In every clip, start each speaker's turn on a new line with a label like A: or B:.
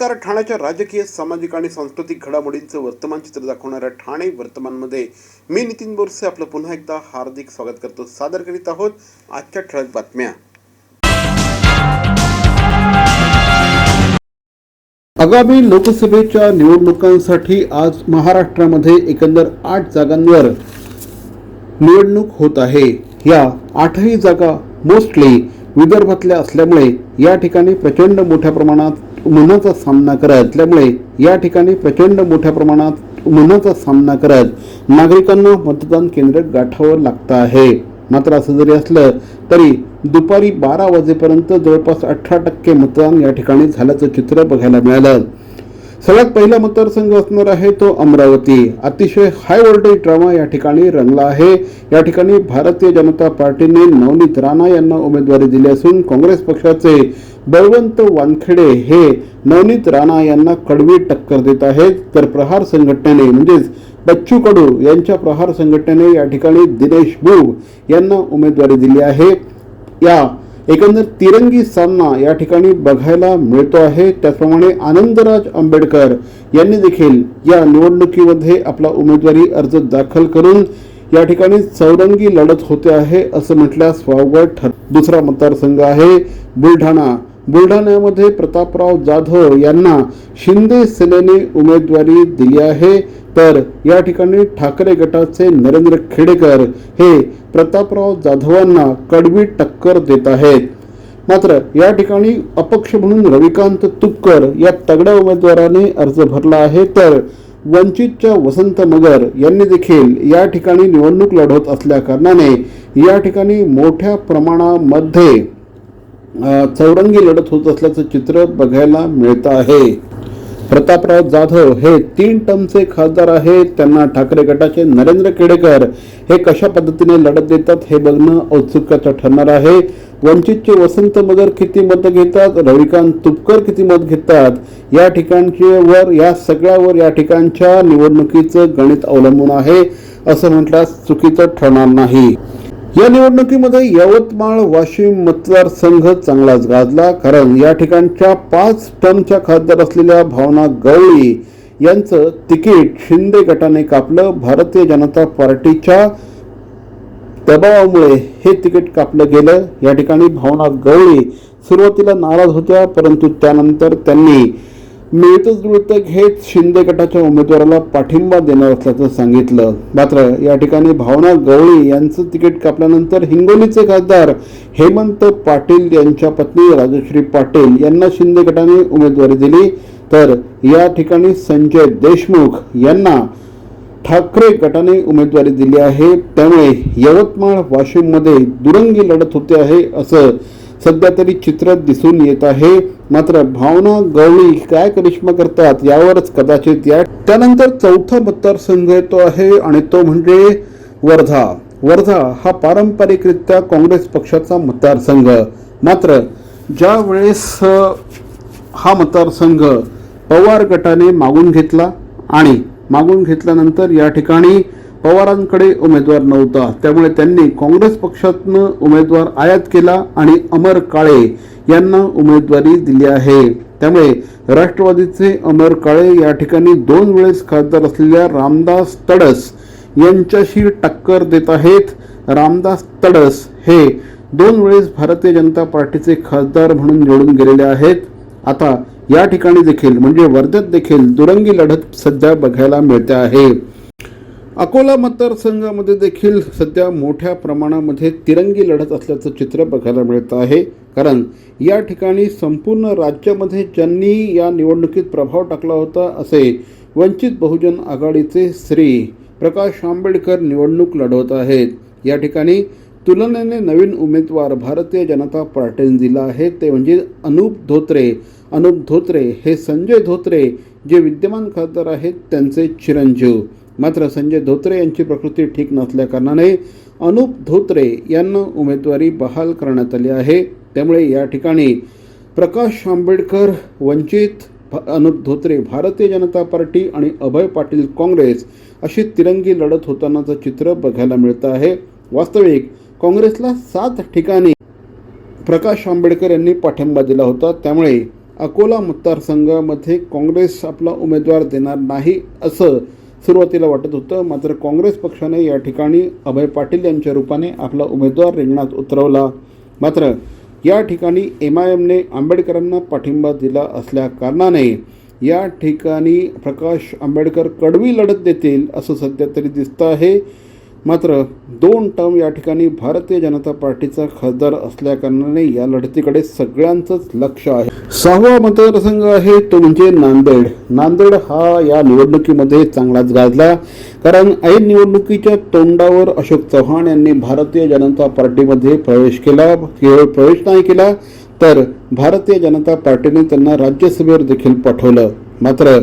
A: नमस्कार ठाण्याच्या राजकीय सामाजिक आणि सांस्कृतिक घडामोडींचं वर्तमान चित्र दाखवणाऱ्या ठाणे वर्तमानमध्ये मी नितीन बोरसे आपलं पुन्हा एकदा हार्दिक स्वागत करतो. सादर करीत आहोत आजच्या ठळक बातम्या. आगामी लोकसभेच्या निवडणुकांसाठी आज महाराष्ट्रामध्ये एकंदर आठ जागांवर निवडणूक होत आहे. या आठही जागा मोस्टली विदर्भातल्या असल्यामुळे या ठिकाणी प्रचंड मोठ्या प्रमाणात उन्हाचा सामना करत असल्यामुळे या ठिकाणी प्रचंड मोठ्या प्रमाणात उन्हाचा सामना करत नागरिकांना मतदान केंद्र गाठावं लागतं आहे. मात्र असं जरी असलं तरी दुपारी बारा वाजेपर्यंत जवळपास अठरा टक्के मतदान या ठिकाणी झाल्याचं चित्र बघायला मिळालं. सगळ्यात पहिला मतदारसंघ असणार आहे तो अमरावती. अतिशय हाय व्होल्टेज ड्रामा या ठिकाणी रंगला आहे. या ठिकाणी भारतीय जनता पार्टीने नवनीत राणा यांना उमेदवारी दिली असून काँग्रेस पक्षाचे बळवंत वानखेडे हे नवनीत राणा यांना कडवी टक्कर देत आहेत. तर प्रहार संघटनेने म्हणजेच बच्चू कडू यांच्या प्रहार संघटनेने या ठिकाणी दिनेश बुग यांना उमेदवारी दिली आहे. या एकंदर तिरंगी सामना या ठिकाणी बघायला मिळतो आहे. त्याचप्रमाणे आनंदराज आंबेडकर यांनी देखील या निवडणुकीमध्ये आपला उमेदवारी अर्ज दाखल करून या ठिकाणी चौरंगी लढत होते आहे असं म्हटल्यास वावगड ठर दुसरा मतदारसंघ आहे. बुलढाणा बुलढाण्यामध्ये प्रतापराव जाधव यांना शिंदे सेनेने उमेदवारी दिली आहे. तर या ठिकाणी ठाकरे गटाचे नरेंद्र खेडेकर हे प्रतापराव जाधवांना कडवी टक्कर देत आहेत. मात्र या ठिकाणी अपक्ष म्हणून रविकांत तुपकर या तगड्या उमेदवाराने अर्ज भरला आहे. तर वंचितच्या वसंत मगर यांनी देखील या ठिकाणी निवडणूक लढवत असल्या कारणाने या ठिकाणी मोठ्या प्रमाणामध्ये चौरंगी लढत होत असल्याचं चित्र बघायला मिळतं आहे. प्रतापराव जाधव हे तीन टर्मचे खासदार आहेत. त्यांना ठाकरे गटाचे नरेंद्र केडेकर हे कशा पद्धतीने लढत देतात हे बघणं औत्सुक्याचं ठरणार आहे. वंचितचे वसंत मगर किती मतं घेतात? रविकांत तुपकर किती मत घेतात? या ठिकाणचे वर या सगळ्यावर या ठिकाणच्या निवडणुकीचं गणित अवलंबून आहे. असं म्हटल्यास चुकीचं ठरणार नाही. या निवडणुकीमध्ये यवतमाळ वाशिम मतदारसंघ चांगलाच गाजला कारण या ठिकाणच्या पाच टर्मच्या खासदार असलेल्या भावना गवळी यांचं तिकीट शिंदे गटाने कापलं. भारतीय जनता पार्टीच्या दबावामुळे हे तिकीट कापलं गेलं. या ठिकाणी भावना गवळी सुरुवातीला नाराज होत्या परंतु त्यानंतर त्यांनी मिळतच जुळतं घेत शिंदे गटाच्या उमेदवाराला पाठिंबा देणार असल्याचं सांगितलं. मात्र या ठिकाणी भावना गवळी यांचं तिकीट कापल्यानंतर हिंगोलीचे खासदार हेमंत पाटील यांच्या पत्नी राजश्री पाटील यांना शिंदे गटाने उमेदवारी दिली. तर या ठिकाणी संजय देशमुख यांना ठाकरे गटाने उमेदवारी दिली आहे. त्यामुळे यवतमाळ वाशिममध्ये दुरंगी लढत होते आहे असं सध्या तरी चित्र दिसून येत आहे. मात्र भावना गवळी काय करिश्मा करतात यावरच कदाचित या त्यानंतर चौथा मतदारसंघ येतो आहे आणि तो म्हणजे वर्धा. वर्धा हा पारंपरिकरित्या काँग्रेस पक्षाचा मतदारसंघ. मात्र ज्या वेळेस हा मतदारसंघ पवार गटाने मागून घेतला आणि मागून घेतल्यानंतर या ठिकाणी पवारांकडे उमेदवार नव्हता. त्यामुळे त्यांनी काँग्रेस पक्षातनं उमेदवार आयात केला आणि अमर काळे यांना उमेदवारी दिली आहे. त्यामुळे राष्ट्रवादीचे अमर काळे या ठिकाणी दोन वेळेस खासदार असलेल्या रामदास तडस यांच्याशी टक्कर देत आहेत. रामदास तडस हे दोन वेळेस भारतीय जनता पार्टीचे खासदार म्हणून निवडून गेलेले आहेत. आता या ठिकाणी देखील म्हणजे वर्ध्यात देखील दुरंगी लढत सध्या बघायला मिळते आहे. अकोला मतदारसंघामध्ये देखील सध्या मोठ्या प्रमाणामध्ये तिरंगी लढत असल्याचं चित्र बघायला मिळत आहे. कारण या ठिकाणी संपूर्ण राज्यामध्ये ज्यांनी या निवडणुकीत प्रभाव टाकला होता असे वंचित बहुजन आघाडीचे श्री प्रकाश आंबेडकर निवडणूक लढवत आहेत. या ठिकाणी तुलनेने नवीन उमेदवार भारतीय जनता पार्टीने दिला आहे ते म्हणजे अनुप धोत्रे. अनुप धोत्रे हे संजय धोत्रे जे विद्यमान खासदार आहेत त्यांचे चिरंजीव. मात्र संजय धोत्रे यांची प्रकृती ठीक नसल्याकारणाने अनुप धोत्रे यांना उमेदवारी बहाल करण्यात आली आहे. त्यामुळे या ठिकाणी प्रकाश आंबेडकर वंचित अनुप धोत्रे भारतीय जनता पार्टी आणि अभय पाटील काँग्रेस अशी तिरंगी लढत होतानाचं चित्र बघायला मिळतं आहे. वास्तविक काँग्रेसला सात ठिकाणी प्रकाश आंबेडकर यांनी पाठिंबा दिला होता. त्यामुळे अकोला मतदारसंघामध्ये काँग्रेस आपला उमेदवार देणार नाही असं सुरुवातीला वाटत होतं मात्र काँग्रेस पक्षाने या ठिकाणी अभय पाटील यांच्या रूपाने आपला उमेदवार रिंगणात उतरवला. मात्र या ठिकाणी एम आय एमने आंबेडकरांना पाठिंबा दिला असल्या कारणाने या ठिकाणी प्रकाश आंबेडकर कडवी लढत देतील असं सध्या तरी दिसतं आहे. मात्र दोन टर्म या ठिकाणी भारतीय जनता पार्टीचा खासदार असल्याकारणाने या लढतीकडे सगळ्यांचंच लक्ष आहे. सहावा मतदारसंघ आहे तो म्हणजे नांदेड. नांदेड हा या निवडणुकीमध्ये चांगलाच गाजला. कारण ऐन निवडणुकीच्या तोंडावर अशोक चव्हाण यांनी भारतीय जनता पार्टीमध्ये प्रवेश केला. केवळ प्रवेश नाही केला तर भारतीय जनता पार्टीने त्यांना राज्यसभेवर देखील पाठवलं. मात्र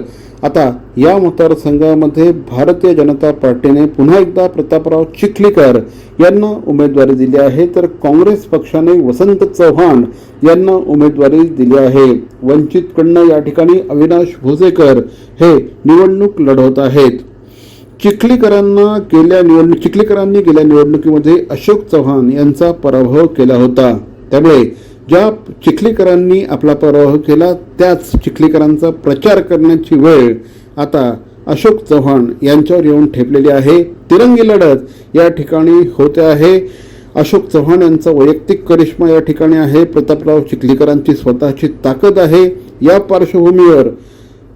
A: आता या मतदारसंघामध्ये भारतीय जनता पार्टीने पुन्हा एकदा प्रतापराव चिखलीकर यांना उमेदवारी दिली आहे. तर काँग्रेस पक्षाने वसंत चव्हाण यांना उमेदवारी दिली आहे. वंचितकडनं या ठिकाणी अविनाश भोसेकर हे निवडणूक लढवत आहेत. चिखलीकरांना गेल्या निवडणूक चिखलीकरांनी गेल्या निवडणुकीमध्ये अशोक चव्हाण यांचा पराभव केला होता. त्यामुळे चिखलीकरांनी आपला पराभव केला त्याच चिखलीकरांचा प्रचार करण्याची वेळ आता अशोक चव्हाण यांच्यावर येऊन ठेपलेली आहे. तिरंगी लढत या ठिकाणी होते आहे. अशोक चव्हाण यांचा वैयक्तिक करिश्मा या ठिकाणी आहे. प्रतापराव चिखलीकरांची स्वतःची ताकद आहे. या पार्श्वभूमीवर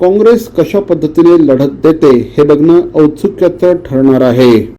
A: काँग्रेस कशा पद्धतीने लढत देते हे बघणं औत्सुक्याचं ठरणार आहे.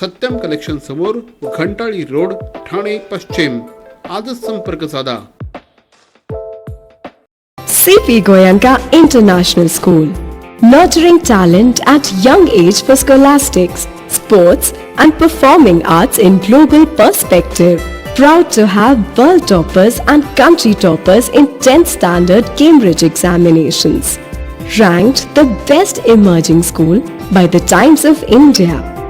A: सत्यम कलेक्शन समोर घंटाळी रोड ठाणे पश्चिम आजच संपर्क साधा
B: CP Goyanka International School. Nurturing talent at young age for scholastics, sports, and performing arts in global perspective. Proud to have world toppers and country toppers in 10th standard Cambridge examinations. Ranked the best emerging school by the Times of India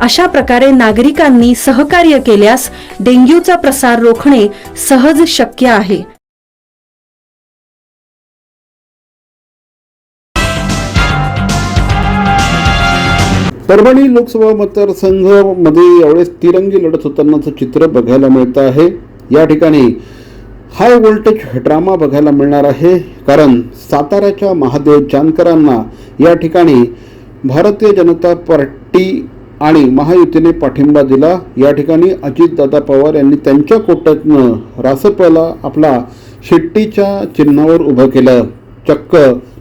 C: अशा प्रकारे नागरिकांनी सहकार्य केल्यास डेंग्यूचा प्रसार रोखणे सहज शक्य आहे.
A: परभणी लोकसभा मतदारसंघामध्ये यावेळेस तिरंगी लढत होतानाचं चित्र बघायला मिळतं आहे. या ठिकाणी हाय व्होल्टेज ड्रामा बघायला मिळणार आहे. कारण साताऱ्याच्या महादेव जानकरांना या ठिकाणी भारतीय जनता पार्टी आणि महायुतीने पाठिंबा दिला. या ठिकाणी अजितदादा पवार यांनी त्यांच्या कोट्यातनं रासपला आपला शेट्टीच्या चिन्हावर उभं केलं. चक्क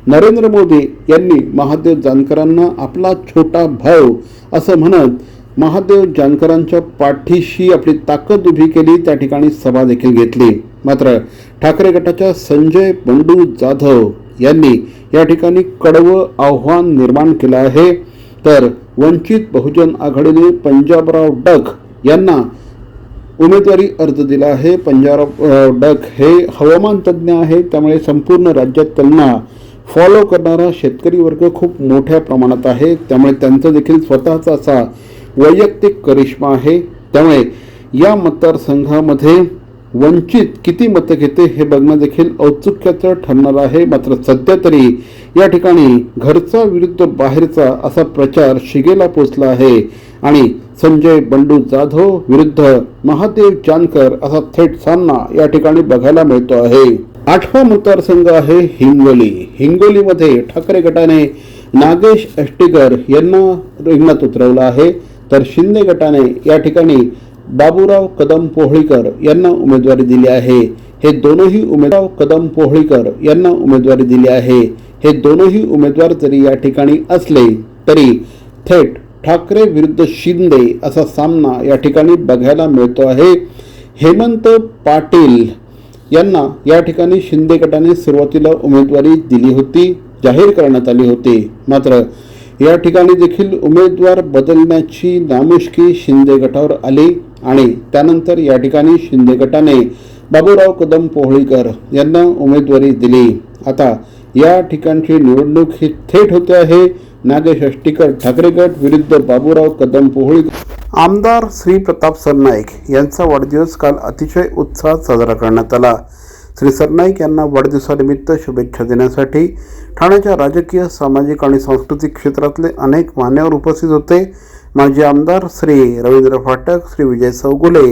A: नरेंद्र मोदी यांनी महादेव जानकरांना आपला छोटा भाऊ असं म्हणत महादेव जानकरांच्या पाठीशी आपली ताकद उभी केली त्या ठिकाणी सभा देखील घेतली. मात्र ठाकरे गटाच्या संजय बंडू जाधव यांनी या ठिकाणी कडवं आव्हान निर्माण केलं आहे. तर वंचित बहुजन आघाडीने पंजाबराव डग यांना उमेदवारी अर्ज दिला आहे. पंजाबराव डग हे हवामान तज्ज्ञ आहे त्यामुळे संपूर्ण राज्यात त्यांना फॉलो करणारा शेतकरी वर्ग खूप मोठ्या प्रमाणात आहे. त्यामुळे त्यांचं देखील स्वतःचा असा वैयक्तिक करिश्मा आहे. त्यामुळे या मतदारसंघामध्ये वंचित किती मतं घेते हे बघणं देखील औत्सुक्याचं ठरणार आहे. मात्र सध्या तरी या ठिकाणी घरचा विरुद्ध बाहेरचा असा प्रचार शिगेला पोचला आहे. आणि संजय बंडू जाधव विरुद्ध महादेव जानकर असा थेट सामना या ठिकाणी बघायला मिळतो आहे. आठवा मतदारसंघ आहे हिंगोली. हिंगोलीमध्ये ठाकरे गटाने नागेश अष्टीकर यांना रिंगणात उतरवलं आहे. तर शिंदे गटाने या ठिकाणी बाबूराव कदम पोहळीकर यांना उमेदवारी दिली आहे. हे दोनही उमेदवार कदम पोहळीकर यांना उमेदवारी दिली आहे. हे दोनही उमेदवार जरी या ठिकाणी असले तरी थेट ठाकरे विरुद्ध शिंदे असा सामना या ठिकाणी बघायला मिळतो आहे. हेमंत पाटील यांना या ठिकाणी शिंदे गटाने सुरुवातीला उमेदवारी दिली होती जाहीर करण्यात आली होती. मात्र या ठिकाणी देखील उमेदवार बदलण्याची नामुष्की शिंदे गटावर आली आणि त्यानंतर या ठिकाणी शिंदे गटाने बाबूराव कदम पोहळीकर यांना उमेदवारी दिली. आता या ठिकाणची निवडणूक ही थेट होते आहे. नागेश अष्टीकर ठाकरे गट विरुद्ध बाबूराव कदम पोहळी. आमदार श्री प्रताप सरनाईक यांचा वाढदिवस काल अतिशय उत्साहात साजरा करण्यात आला. श्री सरनाईक यांना वाढदिवसानिमित्त शुभेच्छा देण्यासाठी ठाण्याच्या राजकीय सामाजिक आणि सांस्कृतिक क्षेत्रातले अनेक मान्यवर उपस्थित होते. माजी आमदार श्री रवींद्र फाटक श्री विजय चौगुले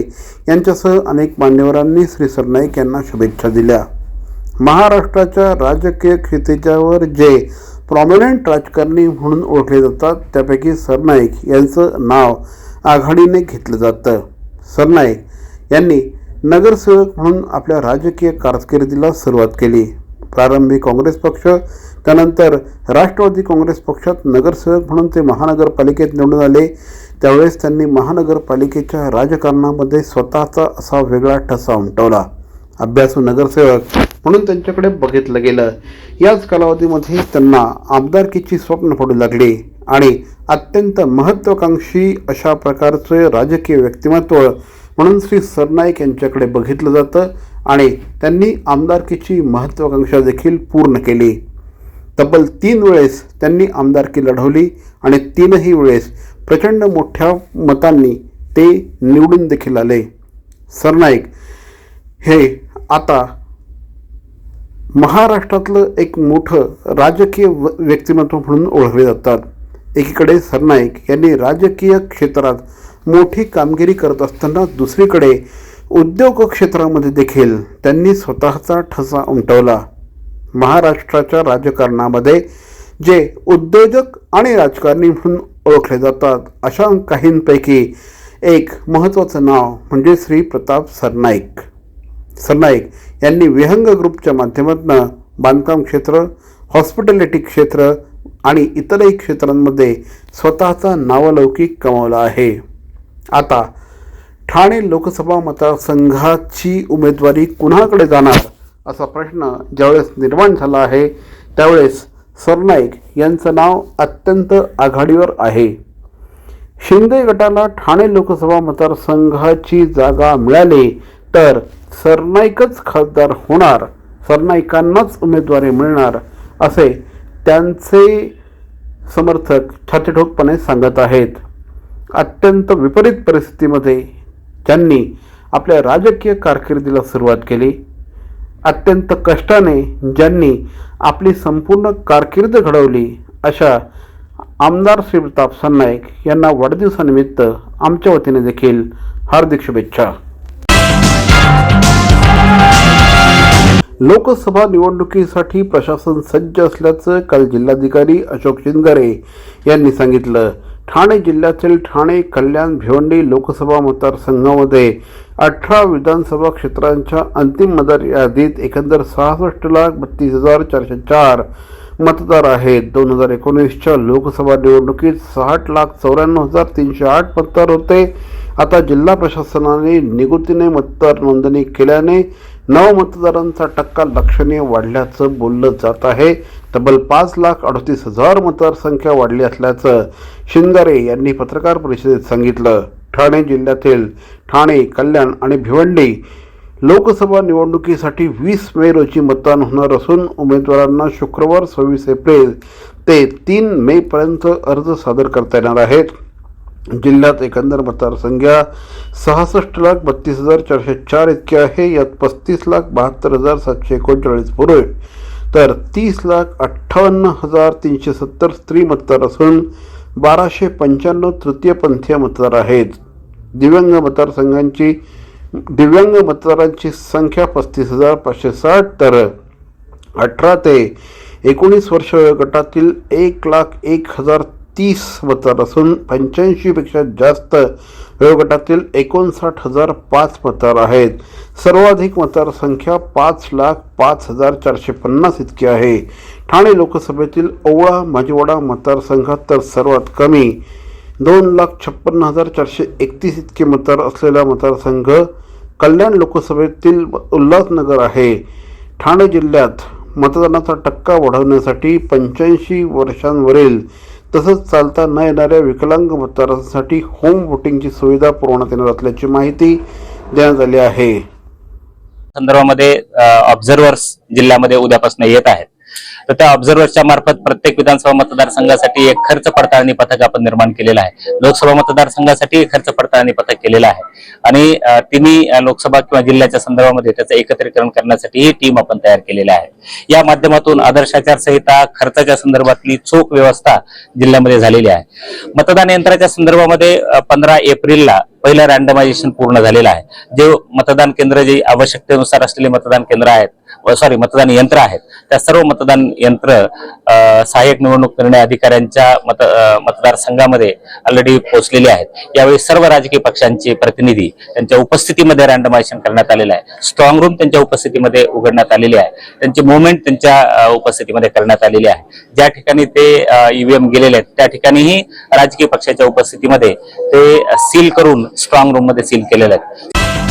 A: यांच्यासह अनेक मान्यवरांनी श्री सरनाईक यांना शुभेच्छा दिल्या. महाराष्ट्राच्या राजकीय क्षितिजावर जे प्रॉमिनंट राजकारणी म्हणून ओळखले जातात त्यापैकी सरनाईक यांचं नाव आघाडीने घेतलं जातं. सरनाईक यांनी नगरसेवक म्हणून आपल्या राजकीय कारकिर्दीला सुरुवात केली. प्रारंभी काँग्रेस पक्ष त्यानंतर राष्ट्रवादी काँग्रेस पक्षात नगरसेवक म्हणून ते महानगरपालिकेत निवडून आले. त्यावेळेस त्यांनी महानगरपालिकेच्या राजकारणामध्ये स्वतःचा असा वेगळा ठसा उमटवला. अभ्यासू नगरसेवक म्हणून त्यांच्याकडे बघितलं गेलं. याच कालावधीमध्ये त्यांना आमदारकीची स्वप्न पडू लागली आणि अत्यंत महत्त्वाकांक्षी अशा प्रकारचे राजकीय व्यक्तिमत्व म्हणून श्री सरनाईक यांच्याकडे बघितलं जातं आणि त्यांनी आमदारकीची महत्त्वाकांक्षा देखील पूर्ण केली. तब्बल तीन वेळेस त्यांनी आमदारकी लढवली आणि तीनही वेळेस प्रचंड मोठ्या मतांनी ते निवडून देखील आले. सरनाईक हे आता महाराष्ट्रातलं एक मोठं राजकीय व- व्यक्तिमत्व म्हणून ओळखले जातात. एकीकडे सरनाईक यांनी राजकीय क्षेत्रात मोठी कामगिरी करत असताना दुसरीकडे उद्योग क्षेत्रामध्ये देखील त्यांनी स्वतःचा ठसा उमटवला. महाराष्ट्राच्या राजकारणामध्ये जे उद्योजक आणि राजकारणी म्हणून ओळखले जातात अशा काहींपैकी एक महत्त्वाचं नाव म्हणजे श्री प्रताप सरनाईक सरनाईक यांनी विहंग ग्रुपच्या माध्यमातून बांधकाम क्षेत्र हॉस्पिटॅलिटी क्षेत्र आणि इतरही क्षेत्रांमध्ये स्वतःचा नावलौकिक कमावला आहे. आता ठाणे लोकसभा मतदारसंघाची उमेदवारी कुणाकडे जाणार असा प्रश्न ज्यावेळेस निर्माण झाला आहे त्यावेळेस सरनाईक यांचं नाव अत्यंत आघाडीवर आहे. शिंदे गटाला ठाणे लोकसभा मतदारसंघाची जागा मिळाली तर सरनाईकच खासदार होणार सरनाईकांनाच उमेदवारी मिळणार असे त्यांचे समर्थक छातीठोकपणे सांगत आहेत. अत्यंत विपरीत परिस्थितीमध्ये ज्यांनी आपल्या राजकीय कारकिर्दीला सुरुवात केली अत्यंत कष्टाने ज्यांनी आपली संपूर्ण कारकीर्द घडवली अशा आमदार श्री प्रताप सरनाईक यांना वाढदिवसानिमित्त आमच्या वतीने देखील हार्दिक शुभेच्छा. लोकसभा निवडणुकीसाठी प्रशासन सज्ज असल्याचं काल जिल्हाधिकारी अशोक शिंदगरे यांनी सांगितलं. ठाणे जिल्ह्यातील ठाणे कल्याण भिवंडी लोकसभा मतदारसंघामध्ये अठरा विधानसभा क्षेत्रांच्या अंतिम मतदार यादीत एकंदर सहासष्ट लाख बत्तीस हजार चारशे चार मतदार आहेत. दोन हजार एकोणीसच्या लोकसभा निवडणुकीत साठ लाख चौऱ्याण्णव हजार तीनशे आठ मतदार होते. आता जिल्हा प्रशासनाने निगुतीने मतदार नोंदणी केल्याने नवमतदारांचा टक्का लक्षणीय वाढल्याचं बोललं जात आहे. तब्बल पाच लाख अडतीस हजार मतदारसंख्या वाढली असल्याचं शिंगारे यांनी पत्रकार परिषदेत सांगितलं. ठाणे जिल्ह्यातील ठाणे कल्याण आणि भिवंडी लोकसभा निवडणुकीसाठी वीस मे रोजी मतदान होणार असून उमेदवारांना शुक्रवार सव्वीस एप्रिल ते तीन मे पर्यंत अर्ज सादर करता येणार आहेत. जिल्ह्यात एकंदर मतदारसंख्या सहासष्ट लाख बत्तीस हजार चारशे चार इतकी आहे. यात पस्तीस लाख बहात्तर हजार सातशे एकोणचाळीस पुरुष तर तीस लाख अठ्ठावन्न हजार तीनशे सत्तर स्त्री मतदार असून बाराशे पंच्याण्णव तृतीयपंथीय मतदार आहेत. दिव्यांग मतदारसंघांची दिव्यांग मतदारांची संख्या पस्तीस हजार पाचशे साठ. तर अठरा ते एकोणीस वर्ष गटातील एक लाख एक हजार तीस मतदार असून पंच्याऐंशीपेक्षा जास्त वयोगटातील एकोणसाठ हजार पाच मतदार आहेत. सर्वाधिक मतदारसंख्या पाच लाख पाच हजार चारशे पन्नास इतकी आहे. ठाणे लोकसभेतील ओवळा माजीवाडा मतदारसंघात तर सर्वात कमी दोन लाख छप्पन्न हजार चारशे एकतीस इतके मतदार असलेला मतदारसंघ कल्याण लोकसभेतील उल्हासनगर आहे. ठाणे जिल्ह्यात मतदानाचा टक्का वाढवण्यासाठी पंच्याऐंशी वर्षांवरील तसंच चालता न येणाऱ्या विकलांग मतदारांसाठी होम वोटिंगची सुविधा पुरवण्यात येणार असल्याची माहिती देण्यात आली आहे.
D: संदर्भामध्ये ऑब्झर्वर्स जिल्ह्यामध्ये उद्यापासून येत आहेत. तर त्या ऑब्झर्व्हरच्या मार्फत प्रत्येक विधानसभा मतदारसंघासाठी एक खर्च पडताळणी पथक आपण निर्माण केलेलं आहे. लोकसभा मतदारसंघासाठी खर्च पडताळणी पथक केलेलं आहे. आणि तिन्ही लोकसभा किंवा जिल्ह्याच्या संदर्भामध्ये त्याचं एकत्रीकरण करण्यासाठी ही टीम आपण तयार केलेली आहे. या माध्यमातून आदर्श आचारसंहिता खर्चाच्या संदर्भातली चोख व्यवस्था जिल्ह्यामध्ये झालेली आहे. मतदान यंत्राच्या संदर्भामध्ये पंधरा एप्रिलला पहिलं रँडमायझेशन पूर्ण झालेलं आहे. जे मतदान केंद्र जे आवश्यकतेनुसार असलेले मतदान केंद्र आहेत सॉरी मतदान यंत्र आहेत. त्या सर्व मतदान यंत्र सहाय्यक निवडणूक निर्णय अधिकाऱ्यांच्या मत मतदारसंघामध्ये ऑलरेडी पोहोचलेले आहेत. यावेळी सर्व राजकीय पक्षांचे प्रतिनिधी त्यांच्या उपस्थितीमध्ये रँडमायझेशन करण्यात आलेलं आहे. स्ट्रॉंग रूम त्यांच्या उपस्थितीमध्ये उघडण्यात आलेली आहे. त्यांची मुवमेंट त्यांच्या उपस्थितीमध्ये करण्यात आलेली आहे. ज्या ठिकाणी ते ईव्हीएम गेलेले आहेत त्या ठिकाणीही राजकीय पक्षाच्या उपस्थितीमध्ये ते सील करून स्ट्रॉंग रूममध्ये सील केलेले आहेत.